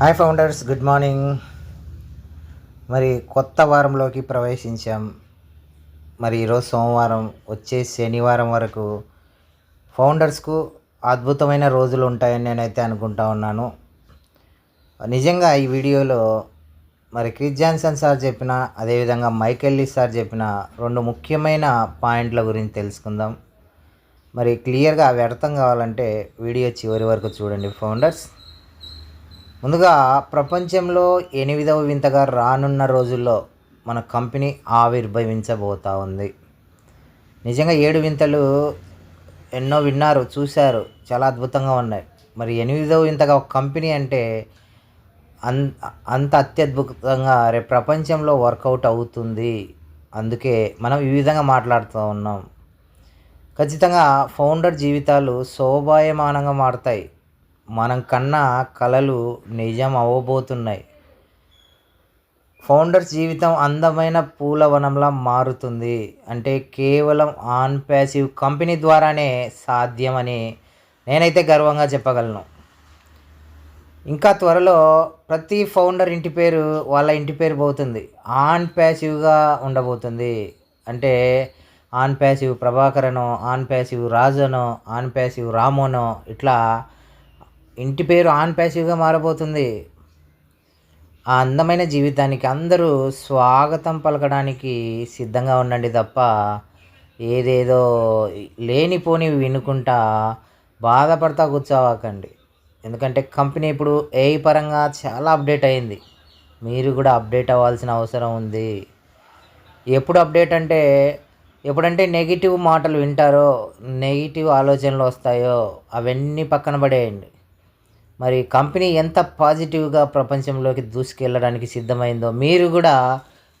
Hi founders good morning మరి కొత్త వారంలోకి ప్రవేశించాం. మరి ఈరోజు సోమవారం వచ్చే శనివారం వరకు ఫౌండర్స్కు అద్భుతమైన రోజులు ఉంటాయని నేనైతే అనుకుంటా ఉన్నాను. నిజంగా ఈ వీడియోలో మరి క్రిస్ జాన్సన్ సార్ చెప్పిన అదేవిధంగా మైకెల్లీ సార్ చెప్పిన రెండు ముఖ్యమైన పాయింట్ల గురించి తెలుసుకుందాం. మరి క్లియర్గా అవి అర్థం కావాలంటే వీడియో చివరి వరకు చూడండి. ఫౌండర్స్ ముందుగా ప్రపంచంలో ఎనిమిదవ వింతగా రానున్న రోజుల్లో మన కంపెనీ ఆవిర్భవించబోతా ఉంది. నిజంగా ఏడు వింతలు ఎన్నో విన్నారు చూశారు చాలా అద్భుతంగా ఉన్నాయి. మరి ఎనిమిదవ వింతగా ఒక కంపెనీ అంటే అన్ అంత అత్యద్భుతంగా రేపు ప్రపంచంలో వర్కౌట్ అవుతుంది. అందుకే మనం ఈ విధంగా మాట్లాడుతూ ఉన్నాం. ఖచ్చితంగా ఫౌండర్ జీవితాలు శోభాయమానంగా మారుతాయి. మనం కన్నా కలలు నిజం అవ్వబోతున్నాయి. ఫౌండర్స్ జీవితం అందమైన పూలవనంలా మారుతుంది. అంటే కేవలం ఆన్ ప్యాసివ్ కంపెనీ ద్వారానే సాధ్యమని నేనైతే గర్వంగా చెప్పగలను. ఇంకా త్వరలో ప్రతి ఫౌండర్ ఇంటి పేరు వాళ్ళ ఇంటి పేరు పోతుంది. ఆన్ ప్యాసివ్గా ఉండబోతుంది. అంటే ఆన్ ప్యాసివ్ ప్రభాకరనో ఆన్ ప్యాసివ్ రాజనో ఆన్ ప్యాసివ్ రామోనో ఇట్లా ఇంటి పేరు ఆన్ ప్యాసివ్గా మారబోతుంది. ఆ అందమైన జీవితానికి అందరూ స్వాగతం పలకడానికి సిద్ధంగా ఉండండి తప్ప ఏదేదో లేనిపోని వినుకుంటా బాధపడతా కూర్చోవాకండి. ఎందుకంటే కంపెనీ ఇప్పుడు ఏఐ పరంగా చాలా అప్డేట్ అయింది. మీరు కూడా అప్డేట్ అవ్వాల్సిన అవసరం ఉంది. ఎప్పుడు అప్డేట్ అంటే ఎప్పుడంటే నెగిటివ్ మాటలు వింటారో నెగిటివ్ ఆలోచనలు వస్తాయో అవన్నీ పక్కన పడేయండి. మరి కంపెనీ ఎంత పాజిటివ్గా ప్రపంచంలోకి దూసుకెళ్ళడానికి సిద్ధమైందో మీరు కూడా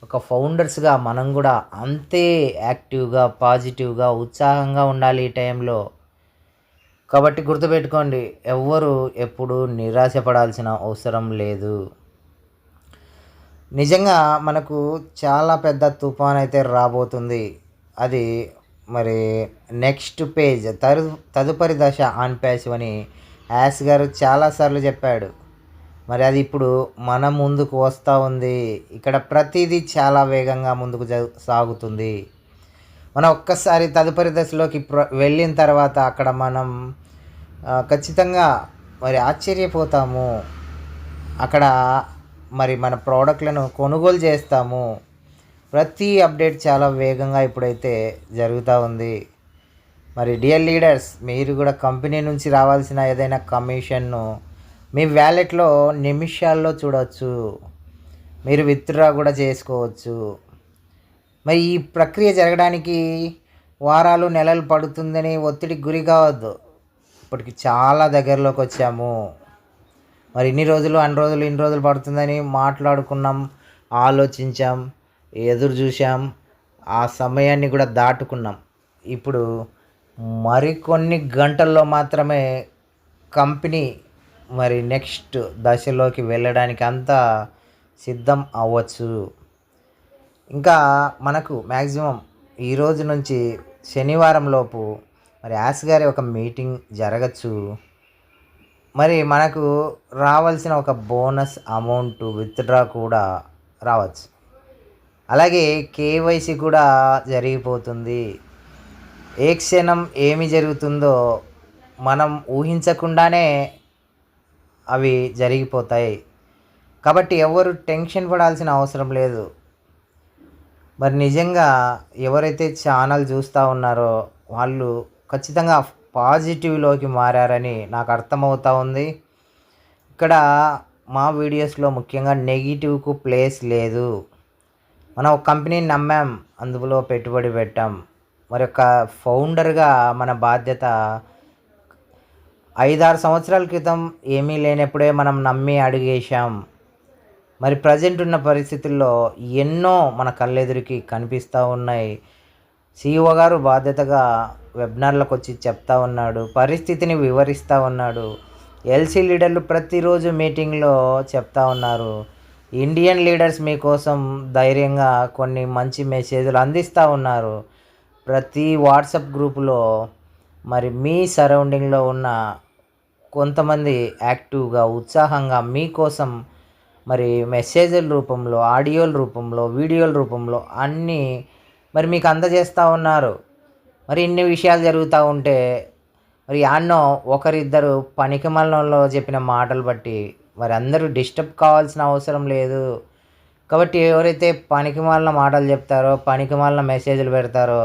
ఒక ఫౌండర్స్గా మనం కూడా అంతే యాక్టివ్గా పాజిటివ్గా ఉత్సాహంగా ఉండాలి ఈ టైంలో. కాబట్టి గుర్తుపెట్టుకోండి ఎవ్వరు ఎప్పుడు నిరాశపడాల్సిన అవసరం లేదు. నిజంగా మనకు చాలా పెద్ద తుఫాన్ అయితే రాబోతుంది. అది మరి నెక్స్ట్ పేజ్ తరు తదుపరి దశ ఆన్ ప్యాసివ్ అని యాస్ గారు చాలాసార్లు చెప్పాడు. మరి అది ఇప్పుడు మన ముందుకు వస్తూ ఉంది. ఇక్కడ ప్రతిదీ చాలా వేగంగా ముందుకు జ- సాగుతుంది. మనం ఒక్కసారి తదుపరి దశలోకి ప్ర- వెళ్ళిన తర్వాత అక్కడ మనం ఖచ్చితంగా మరి ఆశ్చర్యపోతాము. అక్కడ మరి మన ప్రోడక్ట్లను కొనుగోలు చేస్తాము. ప్రతి అప్డేట్ చాలా వేగంగా ఇప్పుడైతే జరుగుతూ ఉంది. మరి డియర్ లీడర్స్ మీరు కూడా కంపెనీ నుంచి రావాల్సిన ఏదైనా కమిషన్ను మీ వ్యాలెట్లో నిమిషాల్లో చూడవచ్చు మీరు విత్డ్రా కూడా చేసుకోవచ్చు. మరి ఈ ప్రక్రియ జరగడానికి వారాలు నెలలు పడుతుందని ఒత్తిడికి గురి కావద్దు. ఇప్పటికి చాలా దగ్గరలోకి వచ్చాము. మరి ఇన్ని రోజులు అన్ని రోజులు ఇన్ని రోజులు పడుతుందని మాట్లాడుకున్నాం ఆలోచించాం ఎదురు చూసాం ఆ సమయాన్ని కూడా దాటుకున్నాం. ఇప్పుడు మరికొన్ని గంటల్లో మాత్రమే కంపెనీ మరి నెక్స్ట్ దశలోకి వెళ్ళడానికి అంతా సిద్ధం అవ్వచ్చు. ఇంకా మనకు మ్యాక్సిమం ఈ రోజు నుంచి శనివారం లోపు మరి యాస్ గారి ఒక మీటింగ్ జరగచ్చు. మరి మనకు రావాల్సిన ఒక బోనస్ అమౌంట్ విత్డ్రా కూడా రావచ్చు. అలాగే కేవైసీ కూడా జరిగిపోతుంది. ఏ క్షణం ఏమి జరుగుతుందో మనం ఊహించకుండానే అవి జరిగిపోతాయి. కాబట్టి ఎవరు టెన్షన్ పడాల్సిన అవసరం లేదు. మరి నిజంగా ఎవరైతే ఛానల్ చూస్తూ ఉన్నారో వాళ్ళు ఖచ్చితంగా పాజిటివ్లోకి మారారని నాకు అర్థమవుతూ ఉంది. ఇక్కడ మా వీడియోస్లో ముఖ్యంగా నెగిటివ్కు ప్లేస్ లేదు. మనం ఒక కంపెనీని నమ్మాం అందులో పెట్టుబడి పెట్టాం. మరి ఒక ఫౌండర్గా మన బాధ్యత ఐదారు సంవత్సరాల క్రితం ఏమీ లేనప్పుడే మనం నమ్మి అడిగేశాం. మరి ప్రజెంట్ ఉన్న పరిస్థితుల్లో ఎన్నో మన కళ్ళెదురికి కనిపిస్తూ ఉన్నాయి. సీఈఓ గారు బాధ్యతగా వెబినార్లకు వచ్చి చెప్తా ఉన్నాడు పరిస్థితిని వివరిస్తూ ఉన్నాడు ఎల్సీ లీడర్లు ప్రతిరోజు మీటింగ్లో చెప్తా ఉన్నారు. ఇండియన్ లీడర్స్ మీకోసం ధైర్యంగా కొన్ని మంచి మెసేజ్లు అందిస్తూ ఉన్నారు. ప్రతి వాట్సాప్ గ్రూపులో మరి మీ సరౌండింగ్లో ఉన్న కొంతమంది యాక్టివ్గా ఉత్సాహంగా మీకోసం మరి మెసేజ్ల రూపంలో ఆడియోల రూపంలో వీడియోల రూపంలో అన్నీ మరి మీకు అందజేస్తూ ఉన్నారు. మరి ఇన్ని విషయాలు జరుగుతూ ఉంటే మరి యాన్నో ఒకరిద్దరు పనికి పనికిమలంలో చెప్పిన మాటలు బట్టి మరి అందరూ డిస్టర్బ్ కావాల్సిన అవసరం లేదు. కాబట్టి ఎవరైతే పనికి మాలిన మాటలు చెప్తారో పనికి మాలిన మెసేజ్లు పెడతారో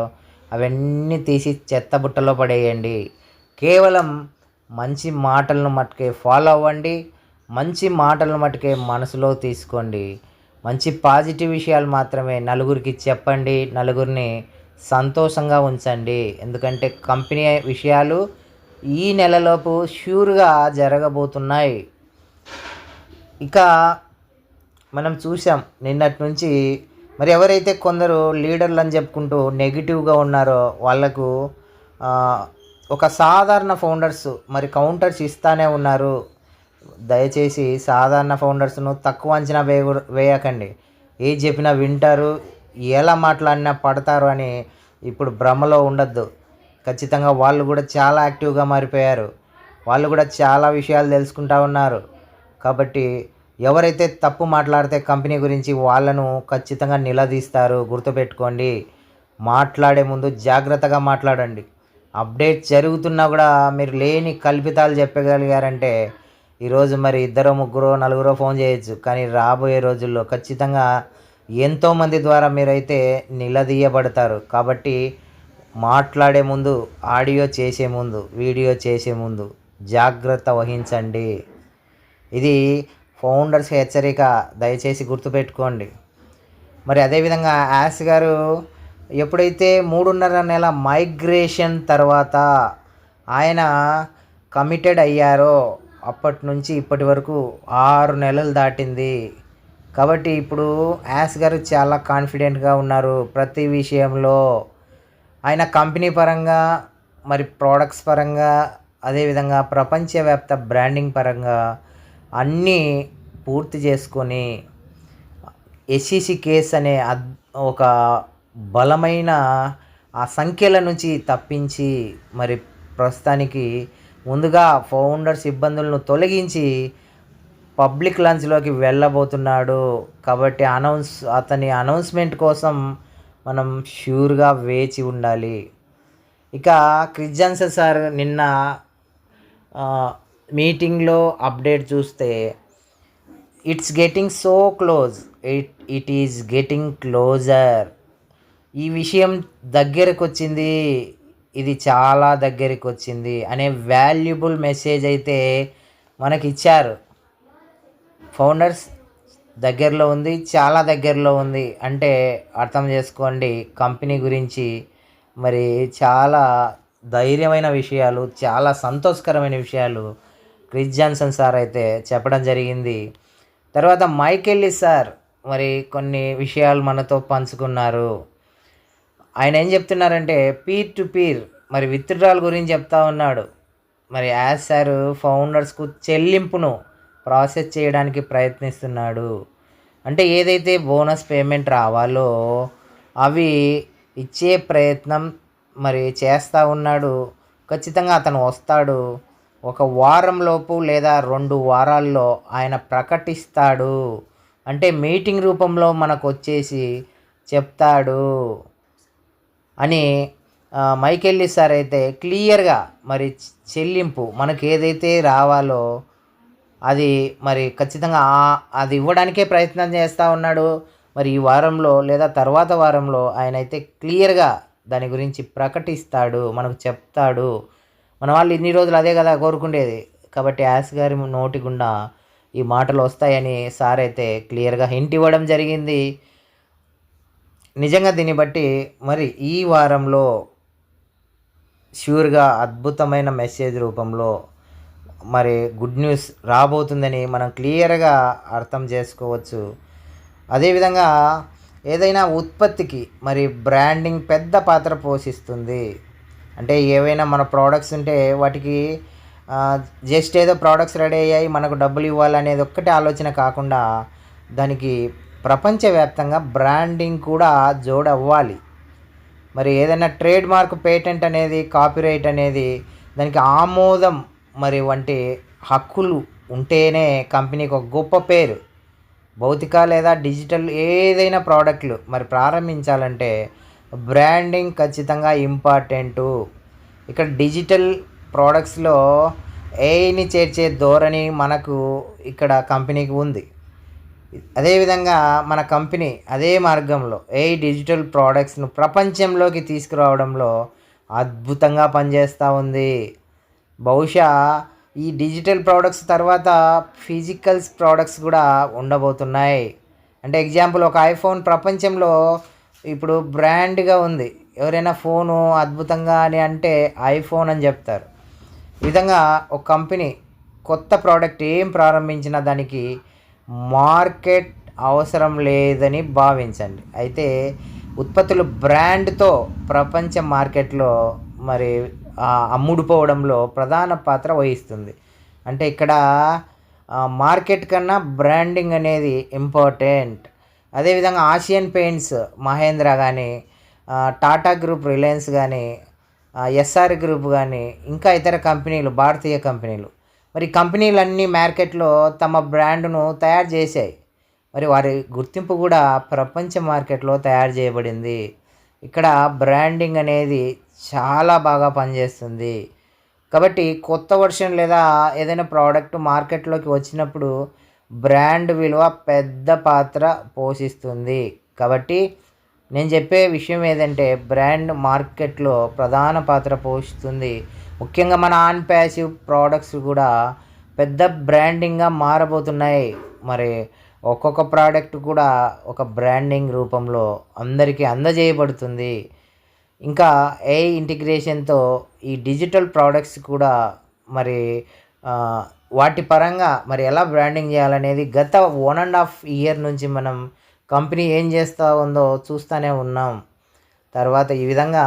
అవన్నీ తీసి చెత్త బుట్టలో పడేయండి. కేవలం మంచి మాటలను మట్టుకే ఫాలో అవ్వండి. మంచి మాటలను మట్టుకే మనసులో తీసుకోండి. మంచి పాజిటివ్ విషయాలు మాత్రమే నలుగురికి చెప్పండి. నలుగురిని సంతోషంగా ఉంచండి. ఎందుకంటే కంపెనీ విషయాలు ఈ నెలలోపు ష్యూర్గా జరగబోతున్నాయి. ఇక మనం చూసాం నిన్నటి నుంచి మరి ఎవరైతే కొందరు లీడర్లు అని చెప్పుకుంటూ నెగిటివ్గా ఉన్నారో వాళ్ళకు ఒక సాధారణ ఫౌండర్స్ మరి కౌంటర్స్ ఇస్తానే ఉన్నారు. దయచేసి సాధారణ ఫౌండర్స్ను తక్కువ అంచనా వేయ వేయకండి. ఏది చెప్పినా వింటారు ఎలా మాట్లాడినా పడతారు అని ఇప్పుడు భ్రమలో ఉండద్దు. ఖచ్చితంగా వాళ్ళు కూడా చాలా యాక్టివ్గా మారిపోయారు. వాళ్ళు కూడా చాలా విషయాలు తెలుసుకుంటా ఉన్నారు. కాబట్టి ఎవరైతే తప్పు మాట్లాడితే కంపెనీ గురించి వాళ్ళను ఖచ్చితంగా నిలదీస్తారు గుర్తుపెట్టుకోండి. మాట్లాడే ముందు జాగ్రత్తగా మాట్లాడండి. అప్డేట్ జరుగుతున్నా కూడా మీరు లేని కల్పితాలు చెప్పగలిగారంటే ఈరోజు మరి ఇద్దరు ముగ్గురు నలుగురో ఫోన్ చేయొచ్చు. కానీ రాబోయే రోజుల్లో ఖచ్చితంగా ఎంతోమంది ద్వారా మీరైతే నిలదీయబడతారు. కాబట్టి మాట్లాడే ముందు ఆడియో చేసే ముందు వీడియో చేసే ముందు జాగ్రత్త వహించండి. ఇది ఫౌండర్స్ హెచ్చరిక దయచేసి గుర్తుపెట్టుకోండి. మరి అదేవిధంగా యాస్ గారు ఎప్పుడైతే మూడున్నర నెల మైగ్రేషన్ తర్వాత ఆయన కమిటెడ్ అయ్యారో అప్పటి నుంచి ఇప్పటి వరకు ఆరు నెలలు దాటింది. కాబట్టి ఇప్పుడు యాస్ గారు చాలా కాన్ఫిడెంట్గా ఉన్నారు ప్రతి విషయంలో. ఆయన కంపెనీ పరంగా మరి ప్రోడక్ట్స్ పరంగా అదేవిధంగా ప్రపంచవ్యాప్త బ్రాండింగ్ పరంగా అన్నీ పూర్తి చేసుకొని ఎస్ఈసి కేస్ అనే ఒక బలమైన ఆ సంఖ్యల నుంచి తప్పించి మరి ప్రస్తుతానికి ముందుగా ఫౌండర్స్ ఇబ్బందులను తొలగించి పబ్లిక్ లంచ్లోకి వెళ్ళబోతున్నాడు. కాబట్టి అనౌన్స్ అతని అనౌన్స్మెంట్ కోసం మనం ష్యూర్గా వేచి ఉండాలి. ఇక క్రిస్ సార్ నిన్న మీటింగ్లో అప్డేట్ చూస్తే it's getting so close it it is getting closer. ఈ విషయం దగ్గరకు వచ్చింది ఇది చాలా దగ్గరికి వచ్చింది అనే వాల్యుబుల్ మెసేజ్ అయితే మనకి ఇచ్చారు ఫౌండర్స్ దగ్గరలో ఉంది చాలా దగ్గరలో ఉంది. అంటే అర్థం చేసుకోండి కంపెనీ గురించి మరి చాలా ధైర్యమైన విషయాలు చాలా సంతోషకరమైన విషయాలు క్రిస్ జాన్సన్ సార్ అయితే చెప్పడం జరిగింది. తర్వాత మైకెల్లి సార్ మరి కొన్ని విషయాలు మనతో పంచుకున్నారు. ఆయన ఏం చెప్తున్నారంటే పీర్ టు పీర్ మరి విత్డ్రాల్ గురించి చెప్తా ఉన్నాడు. మరి యాజ్ సార్ ఫౌండర్స్కు చెల్లింపును ప్రాసెస్ చేయడానికి ప్రయత్నిస్తున్నాడు. అంటే ఏదైతే బోనస్ పేమెంట్ రావాలో అవి ఇచ్చే ప్రయత్నం మరి చేస్తూ ఉన్నాడు. ఖచ్చితంగా అతను వస్తాడు. ఒక వారంలోపు లేదా రెండు వారాల్లో ఆయన ప్రకటిస్తాడు. అంటే మీటింగ్ రూపంలో మనకు వచ్చేసి చెప్తాడు అని మైకెళ్ళి సార్ అయితే క్లియర్గా మరి చెల్లింపు మనకు ఏదైతే రావాలో అది మరి ఖచ్చితంగా అది ఇవ్వడానికే ప్రయత్నం చేస్తూ ఉన్నాడు. మరి ఈ వారంలో లేదా తర్వాత వారంలో ఆయన అయితే క్లియర్గా దాని గురించి ప్రకటిస్తాడు మనకు చెప్తాడు. మన వాళ్ళు ఇన్ని రోజులు అదే కదా కోరుకుండేది. కాబట్టి యాస్ గారి నోటి గుండా ఈ మాటలు వస్తాయని సార్ అయితే క్లియర్గా హింట్ ఇవ్వడం జరిగింది. నిజంగా దీన్ని బట్టి మరి ఈ వారంలో ష్యూర్గా అద్భుతమైన మెసేజ్ రూపంలో మరి గుడ్ న్యూస్ రాబోతుందని మనం క్లియర్గా అర్థం చేసుకోవచ్చు. అదేవిధంగా ఏదైనా ఉత్పత్తికి మరి బ్రాండింగ్ పెద్ద పాత్ర పోషిస్తుంది. అంటే ఏవైనా మన ప్రోడక్ట్స్ ఉంటే వాటికి జస్ట్ ఏదో ప్రోడక్ట్స్ రెడీ అయ్యాయి మనకు డబ్బులు ఇవ్వాలనేది ఒక్కటే ఆలోచన కాకుండా దానికి ప్రపంచవ్యాప్తంగా బ్రాండింగ్ కూడా జోడవ్వాలి. మరి ఏదైనా ట్రేడ్ మార్క్ పేటెంట్ అనేది కాపీరైట్ అనేది దానికి ఆమోదం మరి వంటి హక్కులు ఉంటేనే కంపెనీకి ఒక గొప్ప పేరు. భౌతిక లేదా డిజిటల్ ఏదైనా ప్రోడక్ట్లు మరి ప్రారంభించాలంటే బ్రాండింగ్ ఖచ్చితంగా ఇంపార్టెంటు. ఇక్కడ డిజిటల్ ప్రోడక్ట్స్లో ఏఐని చేర్చే ధోరణి మనకు ఇక్కడ కంపెనీకి ఉంది. అదేవిధంగా మన కంపెనీ అదే మార్గంలో ఏ డిజిటల్ ప్రోడక్ట్స్ను ప్రపంచంలోకి తీసుకురావడంలో అద్భుతంగా పనిచేస్తూ ఉంది. బహుశా ఈ డిజిటల్ ప్రోడక్ట్స్ తర్వాత ఫిజికల్స్ ప్రోడక్ట్స్ కూడా ఉండబోతున్నాయి. అంటే ఎగ్జాంపుల్ ఒక ఐఫోన్ ప్రపంచంలో ఇప్పుడు బ్రాండ్గా ఉంది. ఎవరైనా ఫోను అద్భుతంగా అని అంటే ఐఫోన్ అని చెప్తారు. ఈ విధంగా ఒక కంపెనీ కొత్త ప్రోడక్ట్ ఏం ప్రారంభించినా దానికి మార్కెట్ అవసరం లేదని భావించండి. అయితే ఉత్పత్తులు బ్రాండ్తో ప్రపంచ మార్కెట్లో మరి అమ్ముడుపోవడంలో ప్రధాన పాత్ర వహిస్తుంది. అంటే ఇక్కడ మార్కెట్ కన్నా బ్రాండింగ్ అనేది ఇంపార్టెంట్. అదేవిధంగా ఆసియన్ పెయింట్స్ మహేంద్ర కానీ టాటా గ్రూప్ రిలయన్స్ కానీ ఎస్ఆర్ గ్రూప్ కానీ ఇంకా ఇతర కంపెనీలు భారతీయ కంపెనీలు. మరి కంపెనీలన్నీ మార్కెట్లో తమ బ్రాండ్ను తయారు చేశాయి. మరి వారి గుర్తింపు కూడా ప్రపంచ మార్కెట్లో తయారు చేయబడింది. ఇక్కడ బ్రాండింగ్ అనేది చాలా బాగా పనిచేస్తుంది. కాబట్టి కొత్త వర్షన్ లేదా ఏదైనా ప్రోడక్ట్ మార్కెట్లోకి వచ్చినప్పుడు బ్రాండ్ విలువ పెద్ద పాత్ర పోషిస్తుంది. కాబట్టి నేను చెప్పే విషయం ఏదంటే బ్రాండ్ మార్కెట్లో ప్రధాన పాత్ర పోషిస్తుంది. ముఖ్యంగా మన ఆన్ ప్యాసివ్ ప్రోడక్ట్స్ కూడా పెద్ద బ్రాండింగ్గా మారబోతున్నాయి. మరి ఒక్కొక్క ప్రోడక్ట్ కూడా ఒక బ్రాండింగ్ రూపంలో అందరికీ అందజేయబడుతుంది. ఇంకా ఏ ఇంటిగ్రేషన్తో ఈ డిజిటల్ ప్రోడక్ట్స్ కూడా మరి వాటి పరంగా మరి ఎలా బ్రాండింగ్ చేయాలనేది గత వన్ అండ్ హాఫ్ ఇయర్ నుంచి మనం కంపెనీ ఏం చేస్తూ ఉందో చూస్తూనే ఉన్నాం. తర్వాత ఈ విధంగా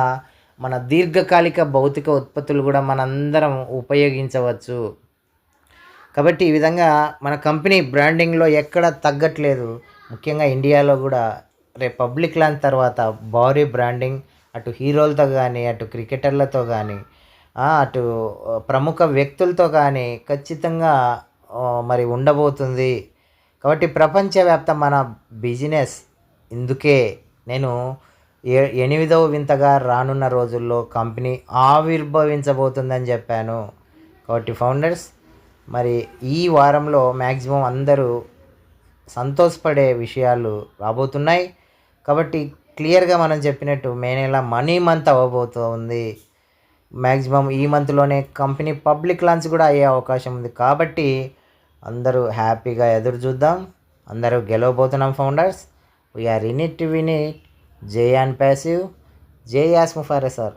మన దీర్ఘకాలిక భౌతిక ఉత్పత్తులు కూడా మనందరం ఉపయోగించవచ్చు. కాబట్టి ఈ విధంగా మన కంపెనీ బ్రాండింగ్లో ఎక్కడ తగ్గట్లేదు. ముఖ్యంగా ఇండియాలో కూడా రేపు పబ్లిక్ లాంచ్ తర్వాత భారీ బ్రాండింగ్ అటు హీరోలతో కానీ అటు క్రికెటర్లతో కానీ అటు ప్రముఖ వ్యక్తులతో కానీ ఖచ్చితంగా మరి ఉండబోతుంది. కాబట్టి ప్రపంచవ్యాప్త మన బిజినెస్ ఇందుకే. నేను ఏ ఎనిమిదవ వింతగా రానున్న రోజుల్లో కంపెనీ ఆవిర్భవించబోతుందని చెప్పాను. కాబట్టి ఫౌండర్స్ మరి ఈ వారంలో మ్యాక్సిమం అందరూ సంతోషపడే విషయాలు రాబోతున్నాయి. కాబట్టి క్లియర్గా మనం చెప్పినట్టు మే నెల మనీ మంత్ అవ్వబోతుంది. మ్యాక్సిమం ఈ మంత్లోనే కంపెనీ పబ్లిక్ లాంచ్ కూడా అయ్యే అవకాశం ఉంది. కాబట్టి అందరూ హ్యాపీగా ఎదురు చూద్దాం. అందరూ గెలవబోతున్నాం founders. We are in it win it J and passive జే యాస్ ముఫారే సార్